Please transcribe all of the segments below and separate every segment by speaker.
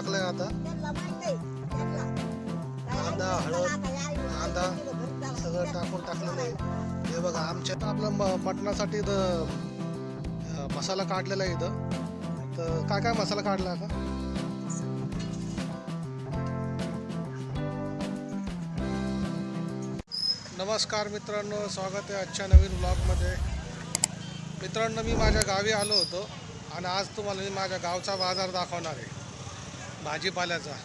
Speaker 1: टाकलंय आता? कांदा हळद कांदा सगळं टाकून टाकलेलं आहे हे बघा आमच्या आपलं म मटणासाठी इथं मसाला काढलेला आहे इथं. तर काय काय मसाला काढला का नमस्कार मित्रांनो स्वागत आहे आजच्या नवीन ब्लॉगमध्ये मित्रांनो मी माझ्या गावी आलो होतो आणि आज तुम्हाला मी माझ्या गावचा बाजार दाखवणार आहे. भाजीपाल्याचा.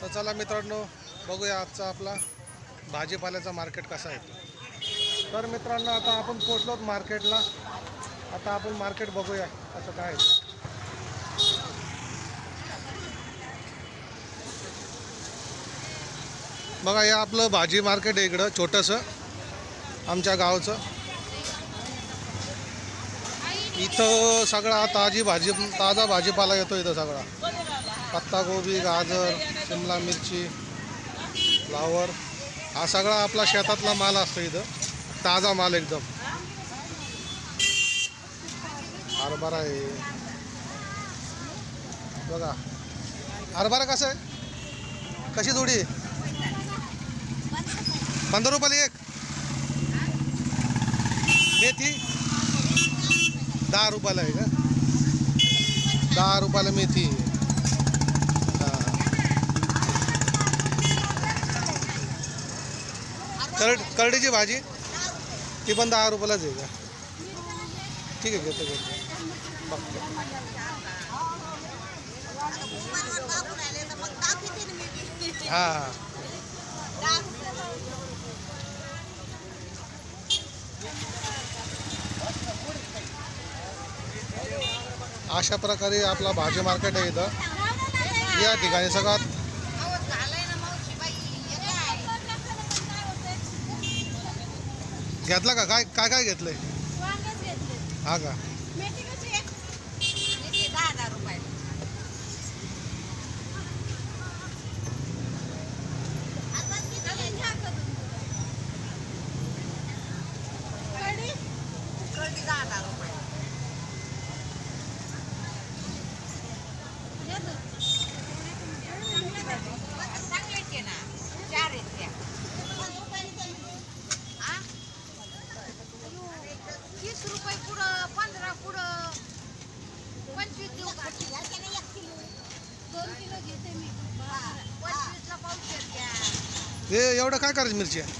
Speaker 1: तर चला मित्रांनो बघूया आजचा आपला भाजीपाल्याचा मार्केट कसा आहे. तर मित्रांनो आता आपण पोचलोत मार्केटला आता आपण मार्केट बघूया असं काय आहे. बघा हे आपलं भाजी मार्केट आहे इकडं छोटंसं. आमच्या गावचं. इथं सगळा ताजी भाजी ताजा भाजीपाला येतो इथं सगळा. पत्तागोबी गाजर शिमला मिरची फ्लावर हा सगळा आपला शेतातला माल असतो इथं. ताजा माल एकदम. हरभरा आहे. बघा. हरभरा कसं आहे? कशी जोडी पंधरा रुपयाला एक. मेथी? दहा रुपयाला आहे का? दहा रुपयाला मेथी. करड करडीची भाजी ती पण दहा रुपयालाच आहे का? ठीक आहे घेतो घेतो. बघतो हां हां. अशा प्रकारे आपला भाजी मार्केट आहे इथं. या ठिकाणी सगळ्यात घेतला का? काय काय काय घेतलंय? हा का?
Speaker 2: तीस रुपये पुढं पंधरा पुढं पंचवीस देऊ का दोन किलो घेते मी पंचवीसला पावशेर घ्या
Speaker 1: हे एवढं काय करायचं मिरची? आहे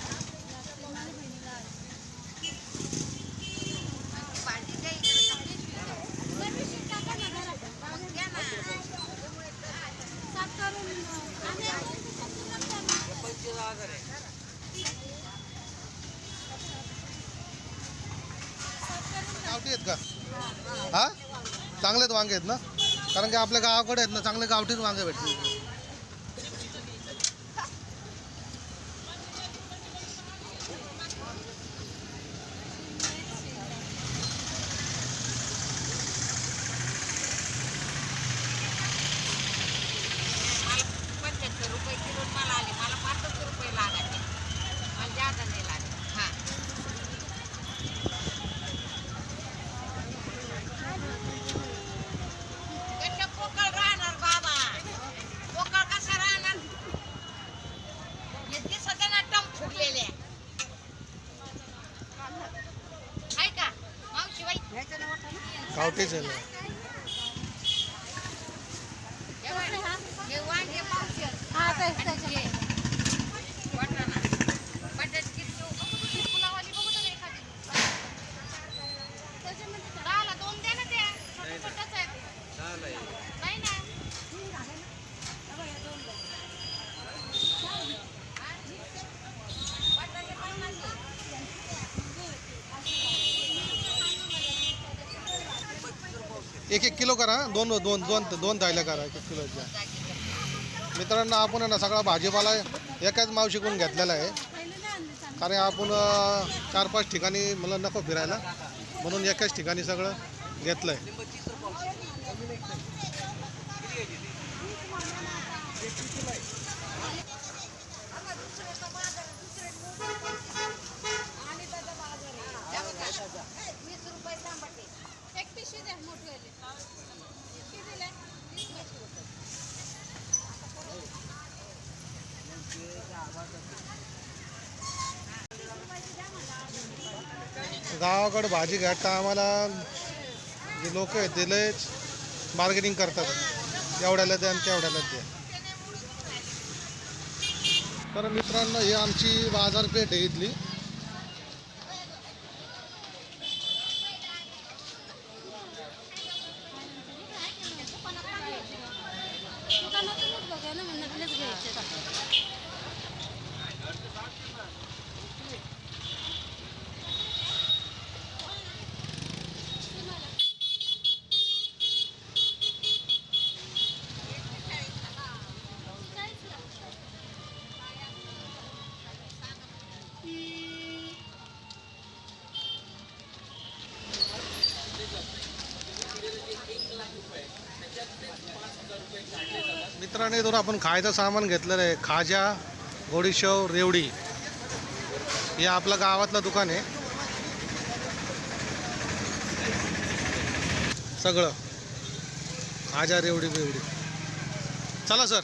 Speaker 1: गावठी आहेत का? हा? चांगले वांगे आहेत ना? कारण की आपल्या गावाकडे आहेत ना चांगले गावठीच वांगे भेटतील
Speaker 2: पंच्याहत्तर रुपये किलो मला आले मला पाचच रुपये लागायचे मला जादा नाही लागले हां कशा पोकळ राहणार बाबा पोकळ कसा राहणार हे दिसत ना टम फुगलेले आहे का मावशी बाई
Speaker 1: ते झालं. हा
Speaker 2: हे बघ, हे वांगे पावशेर. आणि हे वाटाणा. बटाट्याची चिप्स. फुलावाली बघू तर एखादी. दहाला दोन द्या ना त्या. छोटे छोटेच आहेत. नाही ना. बटाटे पन्नास आहे.
Speaker 1: एक एक किलो करा दोन दोन दोन दोन थायल्या करा एक एक किलोच्या. मित्रांनो आपण आहे ना सगळा भाजीपाला एकाच मावशीकडून घेतलेला आहे. कारण आपण चार पाच ठिकाणी मला नको फिरायला म्हणून एकाच ठिकाणी सगळं घेतलं आहे
Speaker 2: वीस रुपये तांबटे एक पिशवी द्या मोठीवाली किती दिले वीस पिशवी रुपये
Speaker 1: गावाकडं भाजी घाटता आम्हाला जे लोक आहेत ते लयच मार्केटिंग करतात. एवढ्याला द्या आणि तेवढ्याला द्या. तर मित्रांनो ही आमची बाजारपेठ आहे इथली. मित्रांनो इथून आपण खायचं सामान घेतलेलं आहे. खाजा गोडीशेव रेवडी. हे आपलं गावातलं दुकान आहे. सगळं. खाजा रेवडी बेवडी. चला सर.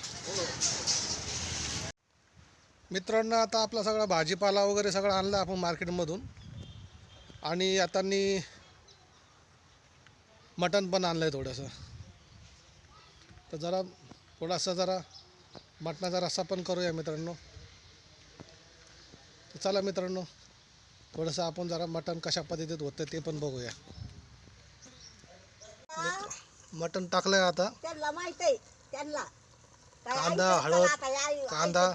Speaker 1: मित्रांनो आता आपला सगळा भाजीपाला वगैरे सगळं आणलं आपण मार्केटमधून. आणि आता नी मटण पण आणलं आहे थोडंसं. तर जरा थोडासा जरा मटणाचा रस्सा पण करूया मित्रांनो. तर चला मित्रांनो थोडंसं आपण जरा मटण कशा पद्धतीत होतं ते पण बघूया. मटण टाकलंय आता.
Speaker 3: त्यांना माहीत आहे त्यांना. काय
Speaker 1: कांदा, हळद, कांदा.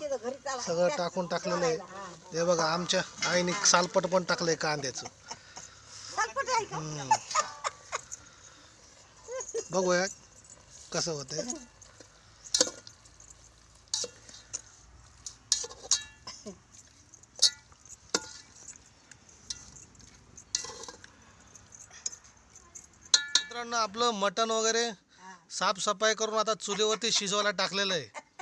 Speaker 1: सगळं टाकून टाकलेलं आहे.
Speaker 3: हा.
Speaker 1: बघा आमच्या आईने सालपट पण टाकलंय कांद्याचं. बघूया. कसं होतंय मित्रांनो आपलं मटण वगैरे. साफसफाई करून आता चुलीवरती शिजवायला टाकलेलं आहे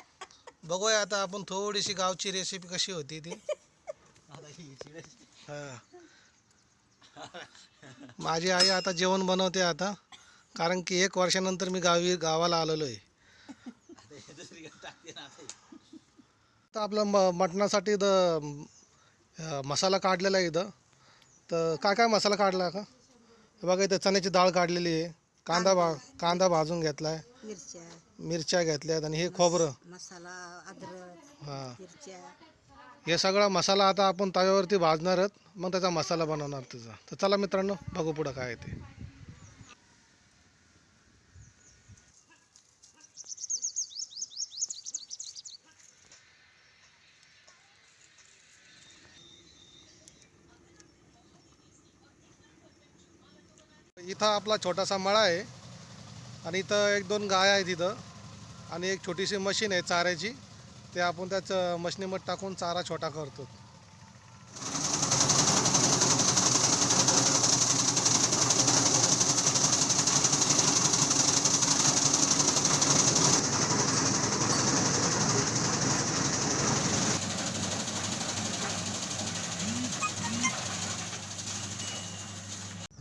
Speaker 1: बघूया आता आपण थोडीशी गावची रेसिपी कशी होती ती हा. माझी आई आता जेवण बनवते आता कारण की एक वर्षानंतर मी गावी गावाला आलेलो आहे तर आपलं म मटणासाठी अं, मसाला काढलेला आहे इथं. तर काय काय मसाला काढला का? हे बघा इथं चण्याची डाळ काढलेली आहे. कांदा भा कांदा भाजून घेतला आहे
Speaker 3: मिरच्या.
Speaker 1: मिरच्या घेतल्यात आणि हे खोबरं.
Speaker 3: मसाला अद्रक
Speaker 1: हां.
Speaker 3: मिरच्या.
Speaker 1: हे सगळा मसाला आता आपण तव्यावरती भाजणार आहोत. मग त्याचा मसाला बनवणार त्याचा तर चला मित्रांनो बघू पुढं काय आहे ते. इथं आपला छोटासा मळा आहे आणि इथं एक दोन गाय आहेत इथं आणि एक छोटीशी मशीन आहे चाऱ्याची. ते आपण त्याच मशीनीमध्ये टाकून चारा छोटा करतो.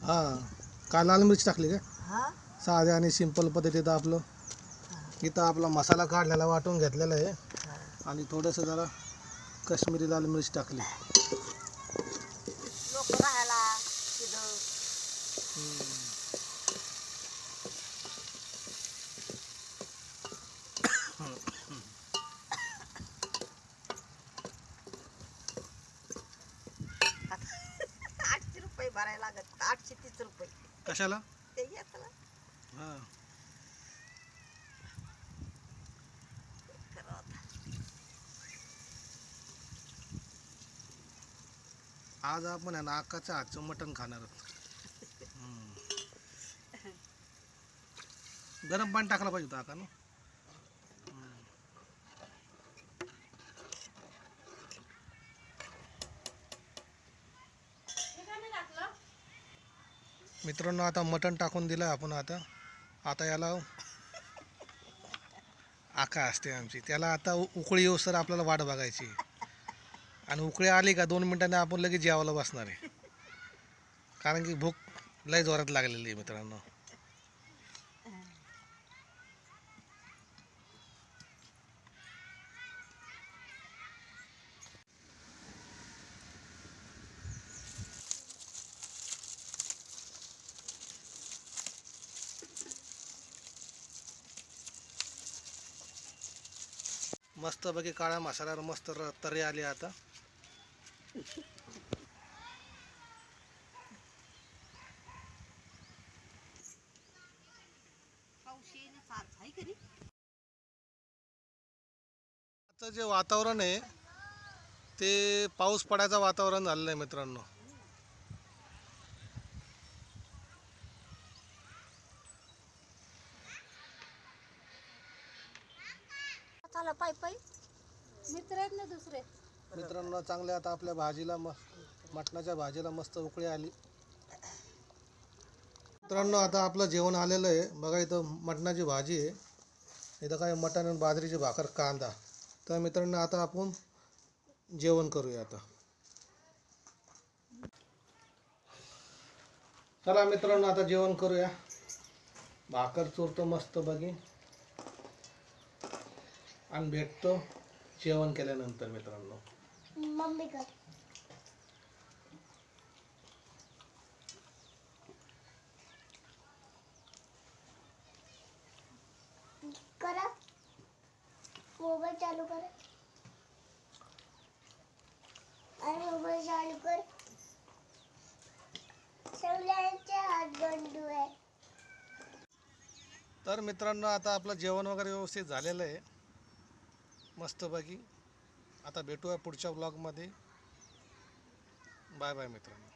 Speaker 1: हां. काय लाल मिरची टाकली का
Speaker 3: हा?
Speaker 1: साध्या आणि सिंपल पद्धतीत आपलं. इथं आपला मसाला काढलेला वाटून घेतलेला आहे. आणि थोडंसं जरा काश्मीरी लाल मिरची टाकली. कशाला
Speaker 3: ते घेतलं
Speaker 1: हां. आज आपण आहे ना हातचं मटण खाणार आहोत हम्म. गरम पाणी टाकलं पाहिजे होतं अक्का ना मित्रांनो आता मटण टाकून दिलं आपण आता. आता याला आका असते आमची. त्याला आता उकळी येऊ सर आपल्याला वाट बघायची. आणि उकळी आली का दोन मिनिटांनी आपण लगेच जेवायला बसणार आहे. कारण की भूक लय जोरात लागलेली आहे मित्रांनो. मस्त बघी काळ्या मसाल्यावर मस्त तरे आले आली आता. आजचं जे वातावरण आहे ते पाऊस पडायचं वातावरण झालेलं आहे मित्रांनो.
Speaker 3: चला पाय पाय?
Speaker 2: मित्र आहेत ना दुसरे.
Speaker 1: मित्रांनो चांगले आता आपल्या भाजीला म मटणाच्या भाजीला मस्त उकळी आली. मित्रांनो आता आपलं जेवण आलेलं आहे. बघा इथं मटणाची भाजी आहे. इथं काय मटण आणि बाजरीची भाकर कांदा. तर मित्रांनो आता आपण जेवण करूया आता. चला मित्रांनो आता जेवण करूया. भाकर चोरतो मस्त बघी. आणि भेटतो. जेवण केल्यानंतर मित्रांनो.
Speaker 2: मम्मी कर. करा. मोबाईल चालू करा. आणि मोबाईल चालू कर. सगळ्यांचे हात आहे.
Speaker 1: तर मित्रांनो आता आपलं जेवण वगैरे व्यवस्थित झालेलं आहे. मस्तपैकी. आता भेटूया पुढच्या ब्लॉगमध्ये बाय बाय मित्रांनो.